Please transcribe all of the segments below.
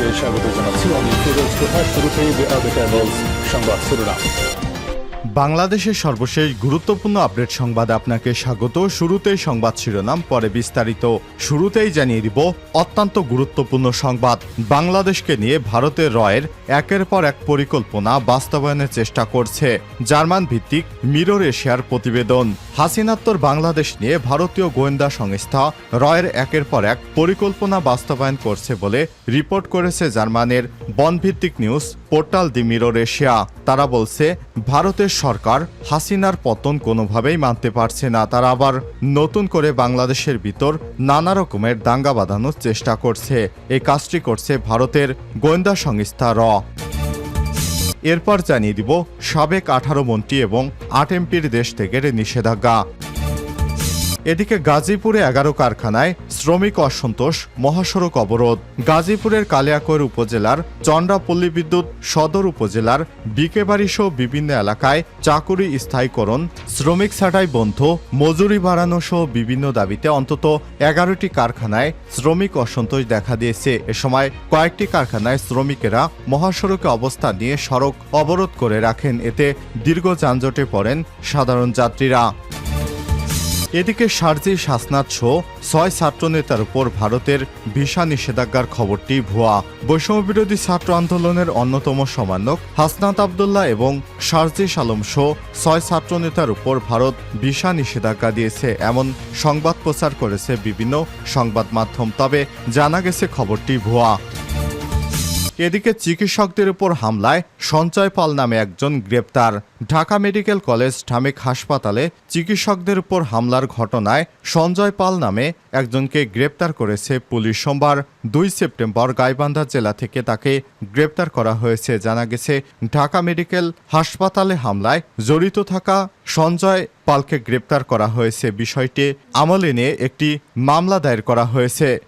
আপনাদেরকে স্বাগত জানাচ্ছি আমি ফিরোজ প্রধান শুরুতেই দ্য টাইমস সংবাদ শিরোনাম বাংলাদেশের সর্বশেষ গুরুত্বপূর্ণ আপডেট সংবাদে আপনাকে স্বাগত। শুরুতেই সংবাদ শিরোনাম, পরে বিস্তারিত। শুরুতেই জানিয়ে দিব অত্যন্ত গুরুত্বপূর্ণ সংবাদ। বাংলাদেশকে নিয়ে ভারতের রয়ের একের পর এক পরিকল্পনা বাস্তবায়নের চেষ্টা করছে। জার্মান ভিত্তিক মিরর এশিয়ার প্রতিবেদন। হাসিনাত্তর বাংলাদেশ নিয়ে ভারতীয় গোয়েন্দা সংস্থা রয়ের একের পর এক পরিকল্পনা বাস্তবায়ন করছে বলে রিপোর্ট করেছে জার্মানের বনভিত্তিক news portal the mirror Asia. তারা বলছে, ভারতের সরকার হাসিনার পতন কোনোভাবেই মানতে পারছে না। তারা আবার নতুন করে বাংলাদেশের ভিতর নানা রকমের দাঙ্গা বাঁধানোর চেষ্টা করছে। এই কাজটি করছে ভারতের গোয়েন্দা সংস্থা র। এরপর জানিয়ে দিব, সাবেক আঠারো মন্ত্রী এবং আট এমপির দেশ থেকে নিষেধাজ্ঞা। এদিকে গাজীপুরে এগারো কারখানায় শ্রমিক অসন্তোষ, মহাসড়ক অবরোধ। গাজীপুরের কালিয়াকৈর উপজেলার চন্দ্রাপল্লী বিদ্যুৎ সদর উপজেলার বিকেবাড়ি সহ বিভিন্ন এলাকায় চাকুরি স্থায়ীকরণ, শ্রমিক ছাঁটাই বন্ধ, মজুরি বাড়ানো সহ বিভিন্ন দাবিতে অন্তত এগারোটি কারখানায় শ্রমিক অসন্তোষ দেখা দিয়েছে। এ সময় কয়েকটি কারখানায় শ্রমিকেরা মহাসড়কে অবস্থান নিয়ে সড়ক অবরোধ করে রাখেন। এতে দীর্ঘ যানজটে পড়েন সাধারণ যাত্রীরা। এদিকে শারজি শাসনাথ সহ ছয় ছাত্রনেতার উপর ভারতের ভিসা নিষেধাজ্ঞার খবরটি ভুয়া। বৈষম্যবিরোধী ছাত্র আন্দোলনের অন্যতম সমন্বয়ক হাসনাত আবদুল্লাহ এবং শারজিস সালম সহ ছয় ছাত্রনেতার উপর ভারত ভিসা নিষেধাজ্ঞা দিয়েছে এমন সংবাদ প্রচার করেছে বিভিন্ন সংবাদ মাধ্যম। তবে জানা গেছে খবরটি ভুয়া। এদিকে চিকিৎসকদের উপর হামলায় সঞ্চয় পাল নামে একজন গ্রেপ্তার। ঢাকা মেডিকেল কলেজ ঢামেক হাসপাতালে চিকিৎসকদের উপর হামলার ঘটনায় সঞ্জয় পাল নামে একজনকে গ্রেপ্তার করেছে পুলিশ সোমবার, দুই সেপ্টেম্বর গাইবান্ধা জেলা থেকে তাকে গ্রেপ্তার করা হয়েছে। জানা গেছে, ঢাকা মেডিকেল হাসপাতালে হামলায় জড়িত থাকা সঞ্জয় পালকে গ্রেপ্তার করা হয়েছে। বিষয়টি আমলে নিয়ে একটি মামলা দায়ের করা হয়েছে।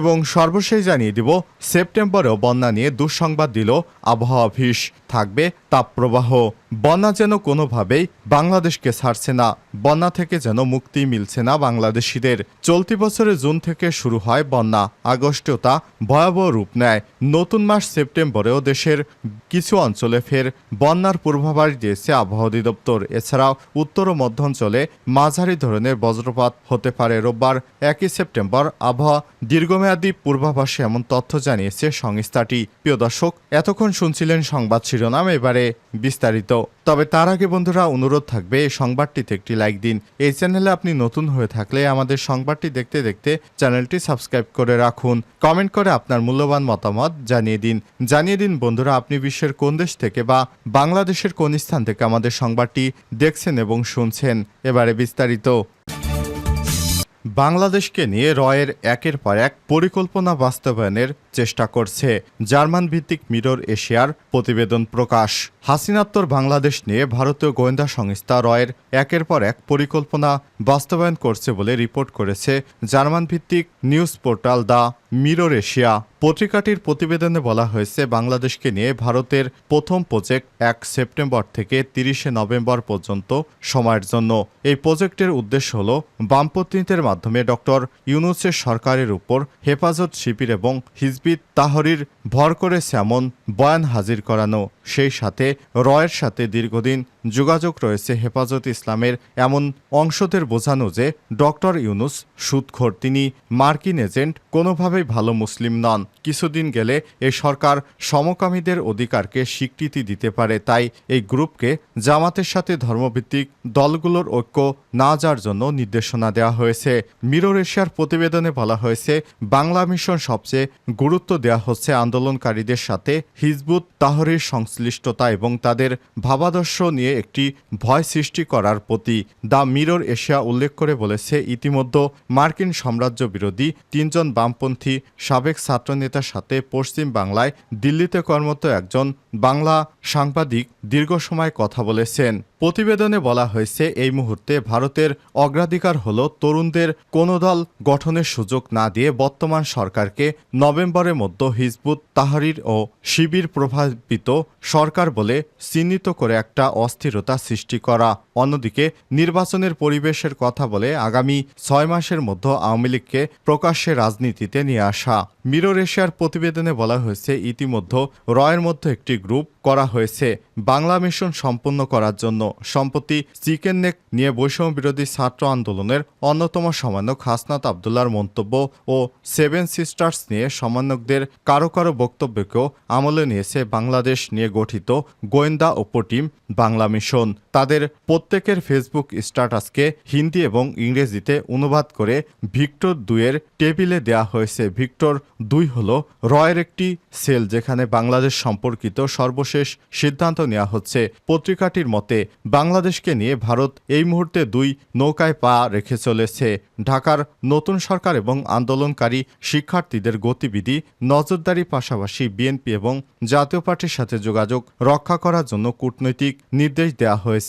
এবং সর্বশেষ জানিয়ে দিব সেপ্টেম্বরেও বন্যা নিয়ে দুঃসংবাদ দিল আবহাওয়া ভিস থাকবে তাপপ্রবাহ বন্যা যেন কোনোভাবেই বাংলাদেশকে ছাড়ছে না। বন্যা থেকে যেন মুক্তি মিলছে না বাংলাদেশিদের। চলতি বছরে জুন থেকে শুরু হয় বন্যা। আগস্টেও তা ভয়াবহ রূপ নেয়। নতুন মাস সেপ্টেম্বরেও দেশের কিছু অঞ্চলে ফের বন্যার পূর্বাভাস দিয়েছে আবহাওয়া অধিদপ্তর। এছাড়াও উত্তর ও মধ্যাঞ্চলে মাঝারি ধরনের বজ্রপাত হতে পারে। রোববার একই সেপ্টেম্বর আবহাওয়া দীর্ঘমেয়াদী পূর্বাভাসে এমন তথ্য জানিয়েছে সংস্থাটি। প্রিয় দর্শক, এতক্ষণ শুনছিলেন সংবাদ শিরোনাম, এবারে বিস্তারিত। তবে তার আগে বন্ধুরা, অনুরোধ থাকবে, এই সংবাদটিতে একটি লাইক দিন। এই চ্যানেলে আপনি নতুন হয়ে থাকলে আমাদের সংবাদটি দেখতে দেখতে চ্যানেলটি সাবস্ক্রাইব করে রাখুন। কমেন্ট করে আপনার মূল্যবান মতামত জানিয়ে দিন। জানিয়ে দিন, বন্ধুরা, আপনি বিশ্বের কোন দেশ থেকে বা বাংলাদেশের কোন স্থান থেকে আমাদের সংবাদটি দেখছেন এবং শুনছেন। এবারে বিস্তারিত। বাংলাদেশকে নিয়ে রয়ের একের পর এক পরিকল্পনা বাস্তবায়নের চেষ্টা করছে। জার্মান ভিত্তিক মিরর এশিয়ার প্রতিবেদন প্রকাশ। হাসিনাত্তর বাংলাদেশ নিয়ে ভারতীয় গোয়েন্দা সংস্থা রয়ের একের পর এক পরিকল্পনা বাস্তবায়ন করছে বলে রিপোর্ট করেছে জার্মান ভিত্তিক news portal the mirror Asia. পত্রিকাটির প্রতিবেদনে বলা হয়েছে, বাংলাদেশকে নিয়ে ভারতের প্রথম প্রজেক্ট এক সেপ্টেম্বর থেকে তিরিশে নভেম্বর পর্যন্ত সময়ের জন্য। এই প্রজেক্টের উদ্দেশ্য হল বামপন্থীদের মাধ্যমে ডক্টর ইউনুসের সরকারের উপর হেফাজত শিবির এবং হিজবিত তাহরির ভর করে সেমন বয়ান হাজির করানো সেই সাথে রয়ের সাথে দীর্ঘদিন যোগাযোগ রয়েছে হেফাজত ইসলামের এমন অংশদের বোঝানো যে ডক্টর ইউনুস সুদখোর। তিনি মার্কিন এজেন্ট, কোনোভাবেই ভালো মুসলিম নন। কিছুদিন গেলে এ সরকার সমকামীদের অধিকারকে স্বীকৃতি দিতে পারে, তাই এই গ্রুপকে জামাতের সাথে ধর্মভিত্তিক দলগুলোর ঐক্য না যাওয়ার জন্য নির্দেশনা দেওয়া হয়েছে। মিরর এশিয়ার প্রতিবেদনে বলা হয়েছে, বাংলা মিশন সবচেয়ে গুরুত্ব দেওয়া হচ্ছে আন্দোলনকারীদের সাথে হিজবুত তাহরির সংশ্লিষ্টতা এবং তাদের ভাবাদর্শ নিয়ে একটি ভয় সৃষ্টি করার প্রতি দ্য মিরর এশিয়া উল্লেখ করে বলেছে, ইতিমধ্যে মার্কিন সাম্রাজ্য বিরোধী তিনজন বামপন্থী সাবেক ছাত্রনেতার সাথে পশ্চিম বাংলায় দিল্লিতে কর্মরত একজন বাংলা সাংবাদিক দীর্ঘ সময় কথা বলেছেন। প্রতিবেদনে বলা হয়েছে, এই মুহূর্তে ভারতের অগ্রাধিকার হল তরুণদের কোনো দল গঠনের সুযোগ না দিয়ে বর্তমান সরকারকে নভেম্বরের মধ্যে হিজবুত তাহারির ও শিবির প্রভাবিত সরকার বলে চিহ্নিত করে একটা অস্থিরতা সৃষ্টি করা। অন্যদিকে নির্বাচনের পরিবেশের কথা বলে আগামী ছয় মাসের মধ্যে আওয়ামী লীগকে প্রকাশ্যে রাজনীতিতে নিয়ে আসা। মিরর এশিয়ার প্রতিবেদনে বলা হয়েছে, ইতিমধ্যে রয়ের মধ্যে একটি গ্রুপ করা হয়েছে। বাংলা মিশন সম্পন্ন করার জন্য সম্প্রতি চিকেন নেক নিয়ে বৈষম্য বিরোধী ছাত্র আন্দোলনের অন্যতম সমন্বয়ক হাসনাত আবদুল্লার মন্তব্য ও সেভেন সিস্টার্স নিয়ে সমন্বয়কদের কারও কারও বক্তব্যকেও আমলে নিয়েছে বাংলাদেশ নিয়ে গঠিত গোয়েন্দা উপটিম বাংলা মিশন। তাদের প্রত্যেকের ফেসবুক স্ট্যাটাসকে হিন্দি এবং ইংরেজিতে অনুবাদ করে ভিক্টর দুইয়ের টেবিলে দেয়া হয়েছে। ভিক্টর দুই হল রয়ের একটি সেল যেখানে বাংলাদেশ সম্পর্কিত সর্বশেষ সিদ্ধান্ত নেওয়া হচ্ছে। পত্রিকাটির মতে, বাংলাদেশকে নিয়ে ভারত এই মুহূর্তে দুই নৌকায় পা রেখে চলেছে। ঢাকার নতুন সরকার এবং আন্দোলনকারী শিক্ষার্থীদের গতিবিধি, নজরদারি পাশাপাশি বিএনপি এবং জাতীয় পার্টির সাথে যোগাযোগ রক্ষা করার জন্য কূটনৈতিক নির্দেশ দেওয়া হয়েছে।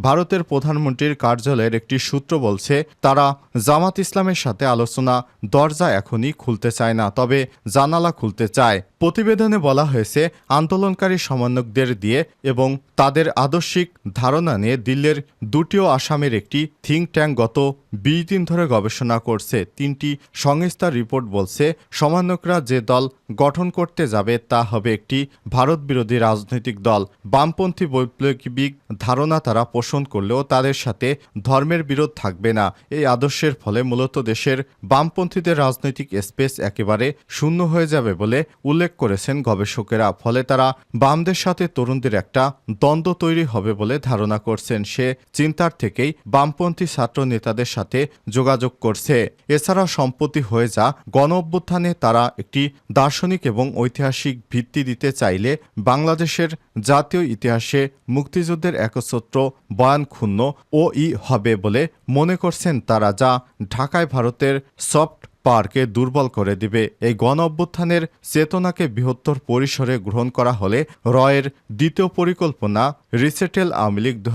ভারতের প্রধানমন্ত্রীর কার্যালয়ের একটি সূত্র বলছে, তারা জামাত ইসলামের সাথে আলোচনা দরজা এখনই খুলতে চায় না, তবে জানালা খুলতে চায়। প্রতিবেদনে বলা হয়েছে, আন্দোলনকারী সমন্বয়কদের দিয়ে এবং তাদের আদর্শিক ধারণা নিয়ে দিল্লির দুটিও আসামের একটি থিঙ্ক ট্যাঙ্ক গত বিশ দিন ধরে গবেষণা করছে। তিনটি সংস্থার রিপোর্ট বলছে, সমন্বয়করা যে দল গঠন করতে যাবে তা হবে একটি ভারত বিরোধী রাজনৈতিক দল। বামপন্থী বৈপ্লবিক ধারণা তারা পোষণ করলেও তাদের সাথে ধর্মের বিরোধ থাকবে না। এই আদর্শের ফলে মূলত দেশের বামপন্থীদের রাজনৈতিক স্পেস একেবারে শূন্য হয়ে যাবে বলে উল্লেখ করেছেন গবেষকেরা। ফলে তারা বামদের সাথে তরুণদের একটা দ্বন্দ্ব তৈরি হবে বলে ধারণা করছেন। সে চিন্তার থেকেই বামপন্থী ছাত্র নেতাদের সাথে যোগাযোগ করছে। এছাড়া সম্পত্তি হয়ে যা গণ অভ্যুত্থানে তারা একটি দার্শনিক এবং ঐতিহাসিক ভিত্তি দিতে চাইলে বাংলাদেশের জাতীয় ইতিহাসে মুক্তিযুদ্ধের একচ্ছত্র বয়ান ক্ষুণ্ণ ও ই হবে বলে মনে করছেন তারা যা ঢাকায় ভারতের সফট পার্কে দুর্বল করে দিবে। এই গণ অভ্যুত্থানের চেতনাকে বৃহত্তর পরিসরে গ্রহণ করা হলে রয়ের দ্বিতীয় পরিকল্পনা রিসেটেল আওয়ামী লীগ দু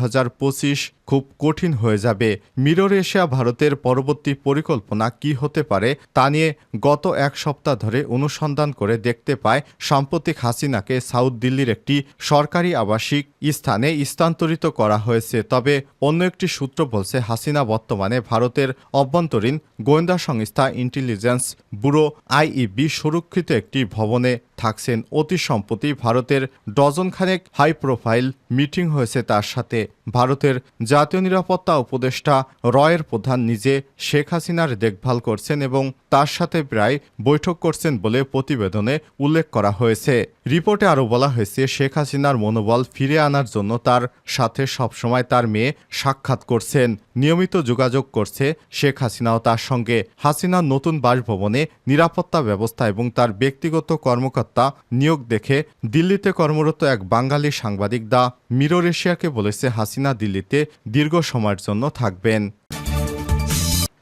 খুব কঠিন হয়ে যাবে। মিরর এশিয়া ভারতের পরবর্তী পরিকল্পনা কি হতে পারে তা নিয়ে গত এক সপ্তাহ ধরে অনুসন্ধান করে দেখতে পায় সাম্প্রতিক হাসিনাকে সাউথ দিল্লির একটি সরকারি আবাসিক স্থানে স্থানান্তরিত করা হয়েছে। তবে অন্য একটি সূত্র বলছে, হাসিনা বর্তমানে ভারতের অভ্যন্তরীণ গোয়েন্দা সংস্থা ইন্টেলিজেন্স ব্যুরো আইইবি সুরক্ষিত একটি ভবনে থাকছেন অতি সম্প্রতি ভারতের ডজনখানেক হাই প্রোফাইল মিটিং হয়েছে তার সাথে। ভারতের জাতীয় নিরাপত্তা উপদেষ্টা রয়ের প্রধান নিজে শেখ হাসিনার দেখভাল করছেন এবং তার সাথে প্রায় বৈঠক করছেন বলে প্রতিবেদনে উল্লেখ করা হয়েছে। রিপোর্টে আরও বলা হয়েছে, শেখ হাসিনার মনোবল ফিরে আনার জন্য তার সাথে সবসময় তার মেয়ে সাক্ষাৎ করছেন। নিয়মিত যোগাযোগ করছে শেখ হাসিনাও তার সঙ্গে। হাসিনার নতুন বাসভবনে নিরাপত্তা ব্যবস্থা এবং তার ব্যক্তিগত কর্মকর্তা নিয়োগ দেখে দিল্লিতে কর্মরত এক বাঙালি সাংবাদিক দা মিরর এশিয়াকে বলেছে হাসিনা দিল্লিতে দীর্ঘ সময়ের জন্য থাকবেন।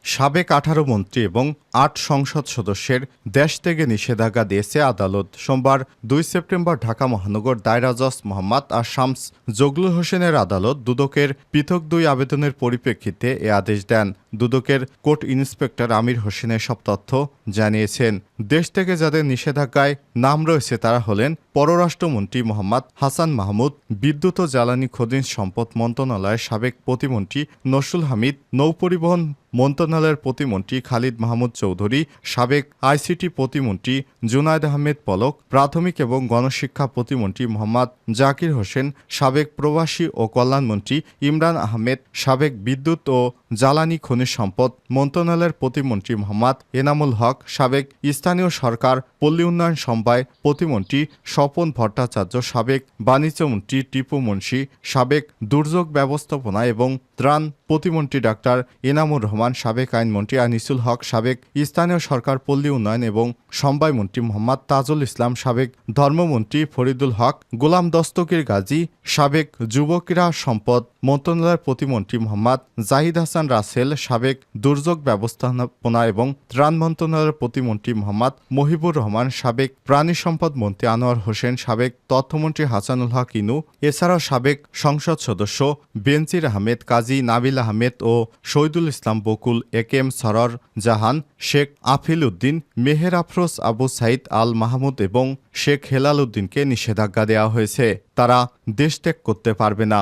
সাবেক আঠারো মন্ত্রী এবং আট সংসদ সদস্যের দেশ থেকে নিষেধাজ্ঞা দিয়েছে আদালত। সোমবার দুই সেপ্টেম্বর ঢাকা মহানগর দায়রা মোহাম্মদ আর শামস জগলুল হোসেনের আদালত দুদকের পৃথক দুই আবেদনের পরিপ্রেক্ষিতে এ আদেশ দেন। দুদকের কোর্ট ইন্সপেক্টর আমির হোসেনের সব তথ্য জানিয়েছেন। দেশ থেকে যাদের নিষেধাজ্ঞায় নাম রয়েছে তারা হলেন পররাষ্ট্রমন্ত্রী মোহাম্মদ হাসান মাহমুদ, বিদ্যুৎ ও জ্বালানি খনিজ সম্পদ মন্ত্রণালয়ের সাবেক প্রতিমন্ত্রী নসরুল হামিদ নৌপরিবহন মন্ত্রণালয়ের প্রতিমন্ত্রী খালিদ মাহমুদ চৌধুরী, সাবেক আইসিটি প্রতিমন্ত্রী জুনায়দ আহমেদ পলক, প্রাথমিক এবং গণশিক্ষা প্রতিমন্ত্রী মোহাম্মদ জাকির হোসেন, সাবেক প্রবাসী ও কল্যাণমন্ত্রী ইমরান আহমেদ, সাবেক বিদ্যুৎ ও জ্বালানি খনিজ সম্পদ মন্ত্রণালয়ের প্রতিমন্ত্রী মোহাম্মদ এনামুল হক, সাবেক স্থানীয় সরকার, পল্লী উন্নয়ন সমবায় প্রতিমন্ত্রী স্বপন ভট্টাচার্য, সাবেক বাণিজ্যমন্ত্রী টিপু মুন্সি, সাবেক দুর্যোগ ব্যবস্থাপনা এবং ত্রাণ প্রতিমন্ত্রী ডাক্তার এনামুর রহমান, সাবেক আইনমন্ত্রী আনিসুল হক, সাবেক স্থানীয় সরকার, পল্লী উন্নয়ন এবং সমবায় মন্ত্রী মোহাম্মদ তাজুল ইসলাম, সাবেক ধর্মমন্ত্রী ফরিদুল হক, গোলাম দস্তকির গাজী, সাবেক যুব ক্রীড়া সম্পদ মন্ত্রণালয়ের প্রতিমন্ত্রী মোহাম্মদ জাহিদ হাসান রাসেল, সাবেক দুর্যোগ ব্যবস্থাপনা এবং ত্রাণ মন্ত্রণালয়ের প্রতিমন্ত্রী মোহাম্মদ মহিবুর রহমান, সাবেক প্রাণী সম্পদ মন্ত্রী আনোয়ার হোসেন, সাবেক তথ্যমন্ত্রী হাসানুল হক ইনু, এছাড়াও সাবেক সংসদ সদস্য বেনজির আহমেদ, কাজী নাবিল আহমেদ ও Shahidul Islam Bakul A K M Sarwar Jahan, Sheikh Afil Uddin, Meher Afroz Abu Sayeed Al Mahmud এবং শেখ হেলাল উদ্দিনকে নিষেধাজ্ঞা দেওয়া হয়েছে। তারা দেশ ত্যাগ করতে পারবে না।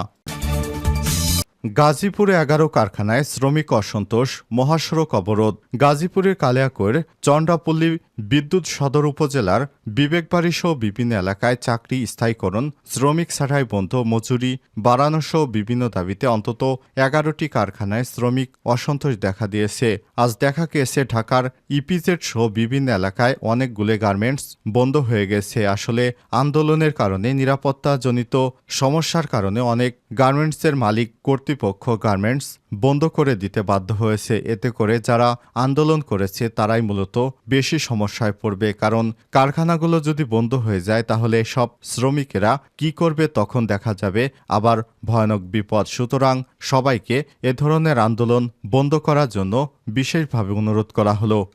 গাজীপুরে এগারো কারখানায় শ্রমিক অসন্তোষ, মহাসড়ক অবরোধ। গাজীপুরের কালিয়াকৈর, চন্ডাপল্লী বিদ্যুৎ সদর উপজেলার বিবেকবাড়ি সহ বিভিন্ন এলাকায় চাকরি স্থায়ীকরণ, শ্রমিক ছাঁটাই বন্ধ, মজুরি বাড়ানো সহ বিভিন্ন দাবিতে অন্তত এগারোটি কারখানায় শ্রমিক অসন্তোষ দেখা দিয়েছে। আজ দেখা গিয়েছে ঢাকার ইপিজেড সহ বিভিন্ন এলাকায় অনেকগুলো গার্মেন্টস বন্ধ হয়ে গেছে। আসলে আন্দোলনের কারণে নিরাপত্তাজনিত সমস্যার কারণে অনেক গার্মেন্টসের মালিক কর্তৃপক্ষ গার্মেন্টস বন্ধ করে দিতে বাধ্য হয়েছে। এতে করে যারা আন্দোলন করেছে, তারাই মূলত বেশি সমস্যায় পড়বে। কারণ কারখানাগুলো যদি বন্ধ হয়ে যায়, তাহলে সব শ্রমিকেরা কি করবে তখন দেখা যাবে আবার ভয়ানক বিপদ। সুতরাং সবাইকে এ ধরনের আন্দোলন বন্ধ করার জন্য বিশেষভাবে অনুরোধ করা হলো।